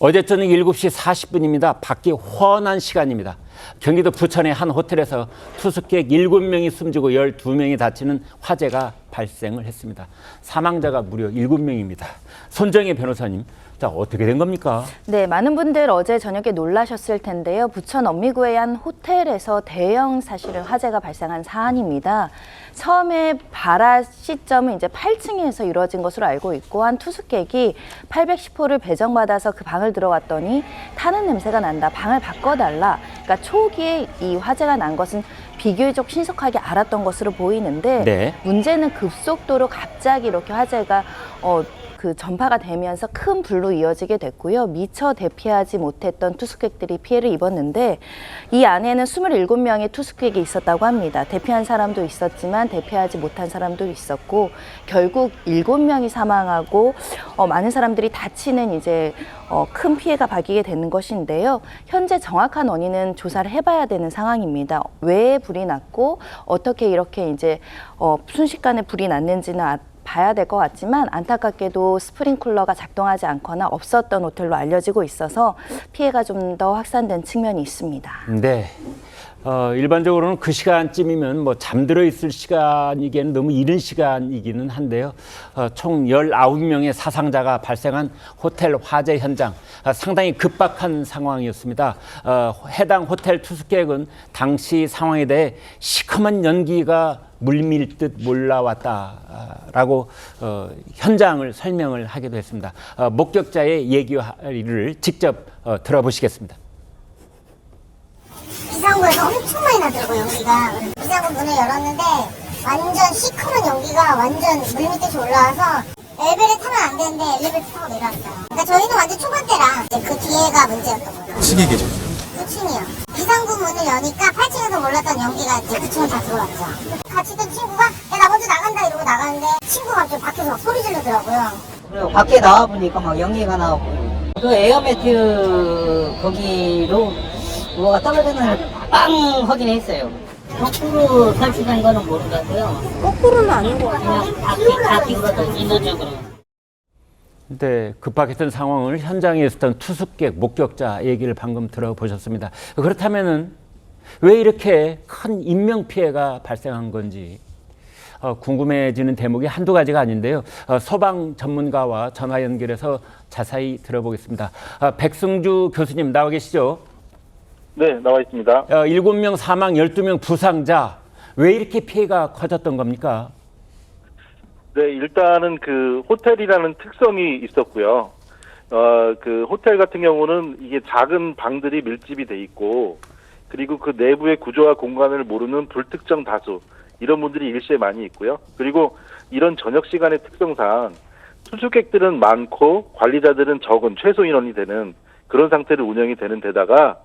어제 저녁 7시 40분입니다. 밖이 훤한 시간입니다. 경기도 부천의 한 호텔에서 투숙객 7명이 숨지고 12명이 다치는 화재가 발생을 했습니다. 사망자가 무려 7명입니다. 손정혜 변호사님, 자 어떻게 된 겁니까? 네, 많은 분들 어제 저녁에 놀라셨을 텐데요. 부천 엄미구의 한 호텔에서 대형 사실은 화재가 발생한 사안입니다. 처음에 발화 시점은 이제 8층에서 이루어진 것으로 알고 있고 한 투숙객이 810호를 배정받아서 그 방을 들어갔더니 타는 냄새가 난다. 방을 바꿔달라. 그러니까 초기에 이 화재가 난 것은 비교적 신속하게 알았던 것으로 보이는데 네. 문제는 급속도로 갑자기 이렇게 화재가 어, 그 전파가 되면서 큰 불로 이어지게 됐고요. 미처 대피하지 못했던 투숙객들이 피해를 입었는데 이 안에는 27명의 투숙객이 있었다고 합니다. 대피한 사람도 있었지만 대피하지 못한 사람도 있었고 결국 7명이 사망하고 어, 많은 사람들이 다치는 이제 어, 큰 피해가 발기게 되는 것인데요. 현재 정확한 원인은 조사를 해봐야 되는 상황입니다. 왜 불이 났고 어떻게 이렇게 이제 어, 순식간에 불이 났는지는 아- 봐야 될 것 같지만 안타깝게도 스프링쿨러가 작동하지 않거나 없었던 호텔로 알려지고 있어서 피해가 좀 더 확산된 측면이 있습니다. 네. 어, 일반적으로는 그 시간쯤이면 뭐 잠들어 있을 시간이기에는 너무 이른 시간이기는 한데요. 어, 총 19명의 사상자가 발생한 호텔 화재 현장 아, 상당히 급박한 상황이었습니다. 어, 해당 호텔 투숙객은 당시 상황에 대해 시커먼 연기가 물밀 듯 몰라왔다라고 어, 현장을 설명을 하기도 했습니다. 어, 목격자의 얘기를 직접 어, 들어보시겠습니다. 비상구에서 나더라고요 연기가. 비상구 문을 열었는데 완전 시커먼 연기가 완전 물 밑에서 올라와서 엘리베이터 타면 안 되는데 엘리베이터 타고 내려왔어요. 그러니까 저희는 완전 초반대라 이제 그 뒤에가 문제였던 거죠 층에 계셨어요? 9층이요. 비상구 문을 여니까 8층에서 몰랐던 연기가 이제 9층으로 다 들어왔죠. 같이 있던 친구가 야 나 먼저 나간다. 이러고 나가는데 친구가 갑자기 밖에서 막 소리 지르더라고요. 그리고 밖에 나와 보니까 막 연기가 나오고. 그 에어매트 거기로 뭐가 떨어지는 걸 빵 확인했어요. 거꾸로 설치된 거는 모르겠고요. 거꾸로는 아닌 것 같아요. 그냥 바퀴 바퀴 그러던 인도적으로. 네, 급박했던 상황을 현장에 있었던 투숙객 목격자 얘기를 방금 들어보셨습니다. 그렇다면은 왜 이렇게 큰 인명 피해가 발생한 건지 어, 궁금해지는 대목이 한두 가지가 아닌데요. 어, 소방 전문가와 전화 연결해서 자세히 들어보겠습니다. 아, 백승주 교수님 나와 계시죠? 네, 나와 있습니다. 어, 7명 사망, 12명 부상자. 왜 이렇게 피해가 커졌던 겁니까? 네, 일단은 그 호텔이라는 특성이 있었고요. 어, 그 호텔 같은 경우는 이게 작은 방들이 밀집이 돼 있고, 그리고 그 내부의 구조와 공간을 모르는 불특정 다수, 이런 분들이 일시에 많이 있고요. 그리고 이런 저녁 시간의 특성상 투숙객들은 많고 관리자들은 적은 최소 인원이 되는 그런 상태를 운영이 되는 데다가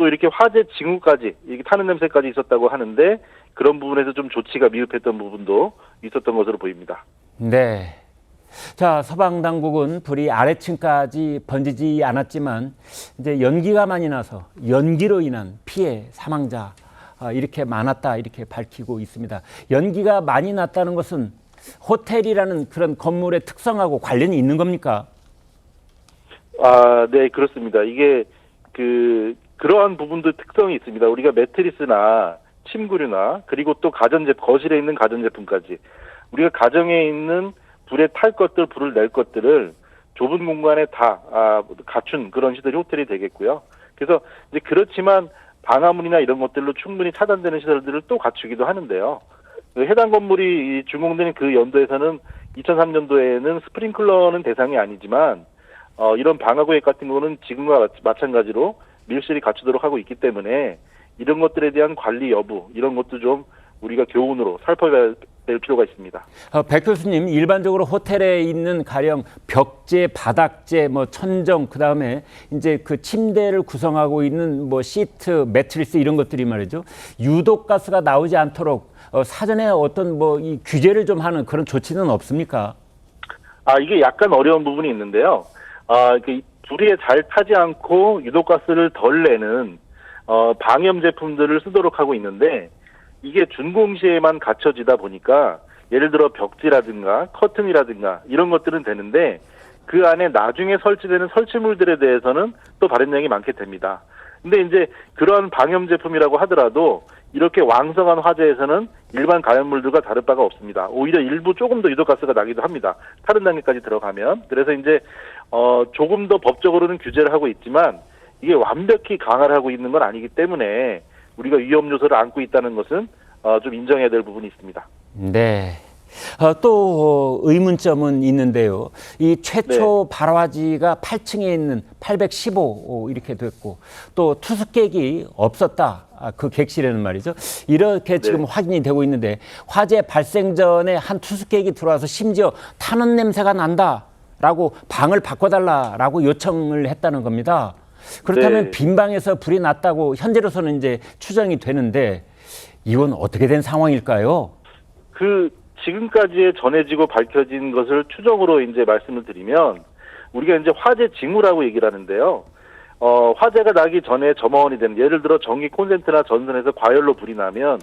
또 이렇게 화재 징후까지 이게 타는 냄새까지 있었다고 하는데 그런 부분에서 좀 조치가 미흡했던 부분도 있었던 것으로 보입니다. 네. 자, 서방 당국은 불이 아래층까지 번지지 않았지만 이제 연기가 많이 나서 연기로 인한 피해 사망자 아, 이렇게 많았다 이렇게 밝히고 있습니다. 연기가 많이 났다는 것은 호텔이라는 그런 건물의 특성하고 관련이 있는 겁니까? 아, 네, 그렇습니다. 이게 그 그러한 부분도 특성이 있습니다. 우리가 매트리스나 침구류나 그리고 또 가전제품 거실에 있는 가전제품까지 우리가 가정에 있는 불에 탈 것들, 불을 낼 것들을 좁은 공간에 다 아, 갖춘 그런 시설이 호텔이 되겠고요. 그래서 이제 그렇지만 방화문이나 이런 것들로 충분히 차단되는 시설들을 또 갖추기도 하는데요. 그 해당 건물이 이 준공된 그 연도에서는 2003년도에는 스프링클러는 대상이 아니지만 어, 이런 방화구획 같은 거는 지금과 마- 마찬가지로 밀실이 갖추도록 하고 있기 때문에 이런 것들에 대한 관리 여부 이런 것도 좀 우리가 교훈으로 살펴야 될 필요가 있습니다. 어, 백 교수님 일반적으로 호텔에 있는 가령 벽재, 바닥재, 뭐 천정 그 다음에 이제 그 침대를 구성하고 있는 뭐 시트, 매트리스 이런 것들이 말이죠. 유독 가스가 나오지 않도록 어, 사전에 어떤 뭐 이 규제를 좀 하는 그런 조치는 없습니까? 아 이게 약간 어려운 부분이 있는데요. 아, 그 불에 잘 타지 않고 유독가스를 덜 내는 어, 방염 제품들을 쓰도록 하고 있는데 이게 준공시에만 갖춰지다 보니까 예를 들어 벽지라든가 커튼이라든가 이런 것들은 되는데 그 안에 나중에 설치되는 설치물들에 대해서는 또 발현량이 많게 됩니다. 근데 이제 그런 방염 제품이라고 하더라도 이렇게 왕성한 화재에서는 일반 가연물들과 다를 바가 없습니다. 오히려 일부 조금 더 유독가스가 나기도 합니다. 다른 단계까지 들어가면. 그래서 이제 어 조금 더 법적으로는 규제를 하고 있지만 이게 완벽히 강화를 하고 있는 건 아니기 때문에 우리가 위험 요소를 안고 있다는 것은 어, 좀 인정해야 될 부분이 있습니다. 네. 어, 또 어, 의문점은 있는데요. 이 최초 발화지가 8층에 있는 815 이렇게 됐고 또 투숙객이 없었다. 아, 그 객실에는 말이죠. 이렇게 지금 확인이 되고 있는데 화재 발생 전에 한 투숙객이 들어와서 심지어 타는 냄새가 난다라고 방을 바꿔달라라고 요청을 했다는 겁니다. 그렇다면 네. 빈 방에서 불이 났다고 현재로서는 이제 추정이 되는데 이건 어떻게 된 상황일까요? 그 지금까지의 전해지고 밝혀진 것을 추정으로 이제 말씀을 드리면 우리가 이제 화재 징후라고 얘기를 하는데요. 어, 화재가 나기 전에 점화원이 되는 예를 들어 전기 콘센트나 전선에서 과열로 불이 나면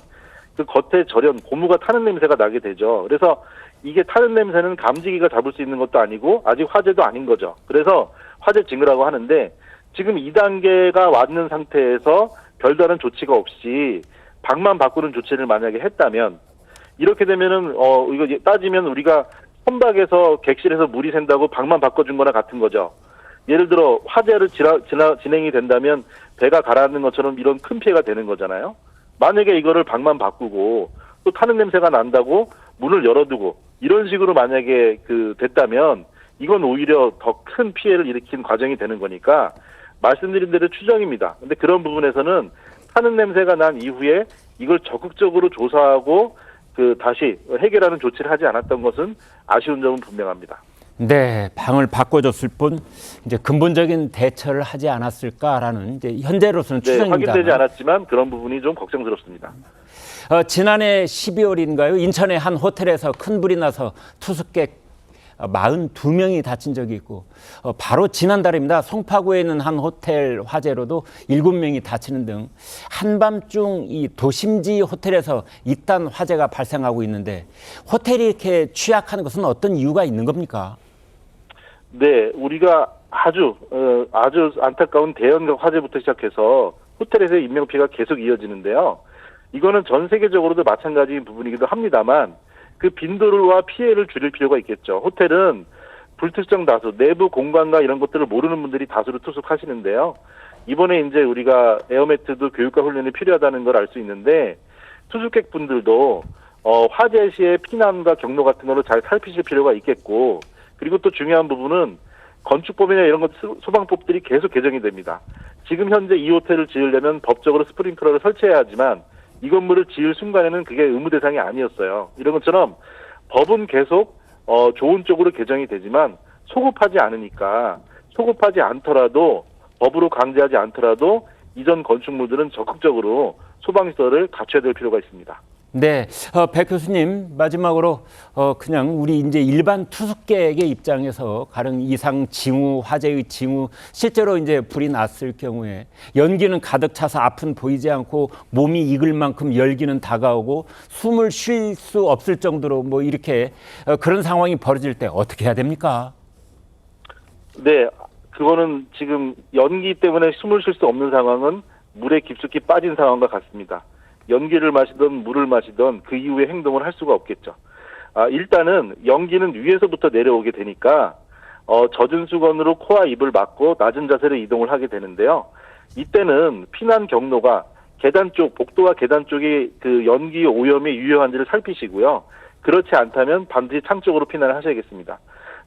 그 겉에 절연 고무가 타는 냄새가 나게 되죠. 그래서 이게 타는 냄새는 감지기가 잡을 수 있는 것도 아니고 아직 화재도 아닌 거죠. 그래서 화재 징후라고 하는데 지금 2단계가 왔는 상태에서 별다른 조치가 없이 방만 바꾸는 조치를 만약에 했다면 이렇게 되면은 어 이거 따지면 우리가 선박에서 객실에서 물이 샌다고 방만 바꿔준 거나 같은 거죠. 예를 들어 화재를 지나, 지나, 진행이 된다면 배가 가라앉는 것처럼 이런 큰 피해가 되는 거잖아요. 만약에 이거를 방만 바꾸고 또 타는 냄새가 난다고 문을 열어두고 이런 식으로 만약에 그 됐다면 이건 오히려 더 큰 피해를 일으킨 과정이 되는 거니까 말씀드린 대로 추정입니다. 근데 그런 부분에서는 타는 냄새가 난 이후에 이걸 적극적으로 조사하고 그 다시 해결하는 조치를 하지 않았던 것은 아쉬운 점은 분명합니다. 네, 방을 바꿔줬을 뿐 이제 근본적인 대처를 하지 않았을까라는 이제 현재로서는 네, 추정입니다. 확인되지 않았지만 그런 부분이 좀 걱정스럽습니다. 어, 지난해 12월인가요? 인천의 한 호텔에서 큰 불이 나서 투숙객 42명이 다친 적이 있고 어, 바로 지난달입니다. 송파구에 있는 한 호텔 화재로도 7명이 다치는 등 한밤중 이 도심지 호텔에서 이딴 화재가 발생하고 있는데 호텔이 이렇게 취약한 것은 어떤 이유가 있는 겁니까? 네, 우리가 아주 어, 아주 안타까운 대형급 화재부터 시작해서 호텔에서의 인명 피해가 계속 이어지는데요. 이거는 전 세계적으로도 마찬가지인 부분이기도 합니다만 그 빈도와 피해를 줄일 필요가 있겠죠. 호텔은 불특정 다수, 내부 공간과 이런 것들을 모르는 분들이 다수로 투숙하시는데요. 이번에 이제 우리가 에어매트도 교육과 훈련이 필요하다는 걸 알 수 있는데 투숙객 분들도 어, 화재 시에 피난과 경로 같은 거를 잘 살피실 필요가 있겠고 그리고 또 중요한 부분은 건축법이나 이런 것 소- 소방법들이 계속 개정이 됩니다. 지금 현재 이 호텔을 지으려면 법적으로 스프링클러를 설치해야 하지만 이 건물을 지을 순간에는 그게 의무 대상이 아니었어요. 이런 것처럼 법은 계속 어, 좋은 쪽으로 개정이 되지만 소급하지 않으니까 소급하지 않더라도 법으로 강제하지 않더라도 이전 건축물들은 적극적으로 소방시설을 갖춰야 될 필요가 있습니다. 네, 어, 백 교수님 마지막으로 어, 그냥 우리 이제 일반 투숙객의 입장에서 가령 이상 징후, 화재의 징후 실제로 이제 불이 났을 경우에 연기는 가득 차서 앞은 보이지 않고 몸이 익을 만큼 열기는 다가오고 숨을 쉴 수 없을 정도로 뭐 이렇게 어, 그런 상황이 벌어질 때 어떻게 해야 됩니까? 네, 그거는 지금 연기 때문에 숨을 쉴 수 없는 상황은 물에 깊숙이 빠진 상황과 같습니다. 연기를 마시던 물을 마시던 그 이후에 행동을 할 수가 없겠죠. 아, 일단은 연기는 위에서부터 내려오게 되니까 어, 젖은 수건으로 코와 입을 막고 낮은 자세로 이동을 하게 되는데요. 이때는 피난 경로가 계단 쪽, 복도와 계단 쪽이 그 연기 오염이 유효한지를 살피시고요. 그렇지 않다면 반드시 창 쪽으로 피난을 하셔야겠습니다.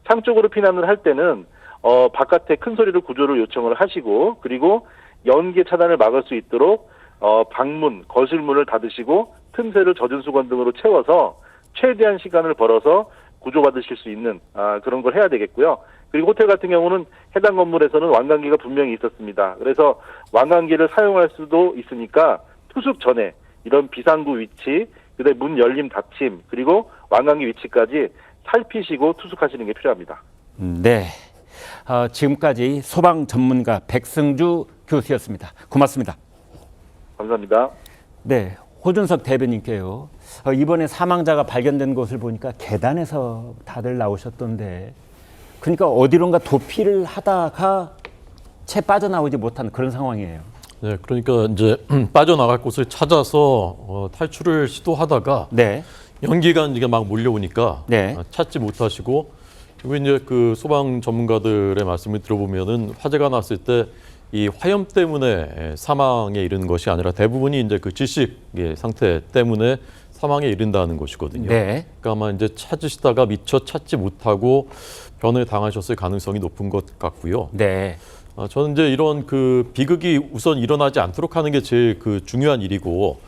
창 쪽으로 피난을 할 때는 어, 바깥에 큰 소리로 구조를 요청을 하시고 그리고 연기 차단을 막을 수 있도록 어, 방문, 거실문을 닫으시고 틈새를 젖은 수건 등으로 채워서 최대한 시간을 벌어서 구조받으실 수 있는 아, 그런 걸 해야 되겠고요. 그리고 호텔 같은 경우는 해당 건물에서는 완강기가 분명히 있었습니다. 그래서 완강기를 사용할 수도 있으니까 투숙 전에 이런 비상구 위치, 그다음에 문 열림 닫힘, 그리고 완강기 위치까지 살피시고 투숙하시는 게 필요합니다. 네, 어, 지금까지 소방 전문가 백승주 교수였습니다. 고맙습니다. 감사합니다. 네, 호준석 대변인께요. 어, 이번에 사망자가 발견된 것을 보니까 계단에서 다들 나오셨던데 그러니까 어디론가 도피를 하다가 채 빠져나오지 못한 그런 상황이에요. 네, 그러니까 이제 빠져나갈 곳을 찾아서 어, 탈출을 시도하다가 네. 연기가 이제 막 몰려오니까 네. 어, 찾지 못하시고 그리고 이제 그 소방 전문가들의 말씀을 들어보면은 화재가 났을 때 이 화염 때문에 사망에 이르는 것이 아니라 대부분이 이제 그 질식 의 상태 때문에 사망에 이른다는 것이거든요. 네. 그러니까 아마 이제 찾으시다가 미처 찾지 못하고 변을 당하셨을 가능성이 높은 것 같고요. 네. 어, 저는 이제 이런 그 비극이 우선 일어나지 않도록 하는 게 제일 그 중요한 일이고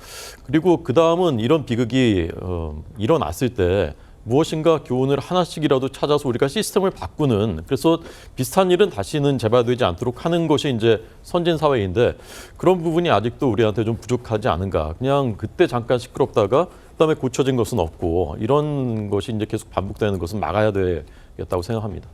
그리고 그 다음은 이런 비극이 어, 일어났을 때 무엇인가 교훈을 하나씩이라도 찾아서 우리가 시스템을 바꾸는 그래서 비슷한 일은 다시는 재발되지 않도록 하는 것이 이제 선진 사회인데 그런 부분이 아직도 우리한테 좀 부족하지 않은가 그냥 그때 잠깐 시끄럽다가 그다음에 고쳐진 것은 없고 이런 것이 이제 계속 반복되는 것은 막아야 되겠다고 생각합니다.